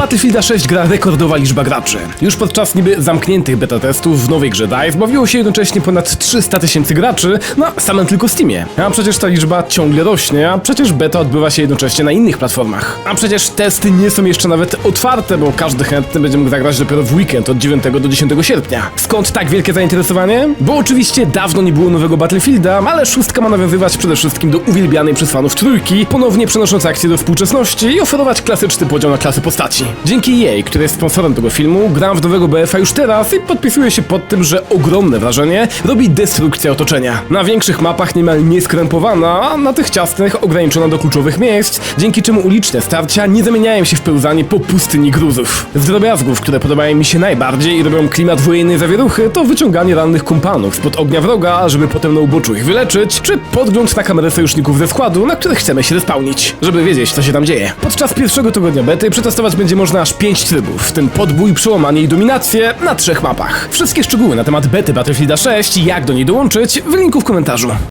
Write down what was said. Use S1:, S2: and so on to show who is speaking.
S1: Battlefielda 6 gra rekordowa liczba graczy. Już podczas niby zamkniętych beta testów w nowej grze DICE bawiło się jednocześnie ponad 300 tysięcy graczy na samym tylko Steamie. A przecież ta liczba ciągle rośnie, a przecież beta odbywa się jednocześnie na innych platformach. A przecież testy nie są jeszcze nawet otwarte, bo każdy chętny będzie mógł zagrać dopiero w weekend od 9 do 10 sierpnia. Skąd tak wielkie zainteresowanie? Bo oczywiście dawno nie było nowego Battlefielda, ale szóstka ma nawiązywać przede wszystkim do uwielbianej przez fanów trójki, ponownie przenosząc akcję do współczesności i oferować klasyczny podział na klasy postaci. Dzięki jej, który jest sponsorem tego filmu, gram w nowego BF-a już teraz i podpisuję się pod tym, że ogromne wrażenie robi destrukcja otoczenia. Na większych mapach niemal nieskrępowana, a na tych ciasnych ograniczona do kluczowych miejsc, dzięki czemu uliczne starcia nie zamieniają się w pełzanie po pustyni gruzów. Z drobiazgów, które podobają mi się najbardziej i robią klimat wojennej zawieruchy, to wyciąganie rannych kumpanów spod ognia wroga, żeby potem na uboczu ich wyleczyć, czy podgląd na kamerę sojuszników ze składu, na których chcemy się respawnić, żeby wiedzieć, co się tam dzieje. Podczas pierwszego tygodnia bety przetestować będzie można aż 5 trybów, w tym podbój, przełamanie i dominację na trzech mapach. Wszystkie szczegóły na temat bety Battlefielda 6 i jak do niej dołączyć w linku w komentarzu.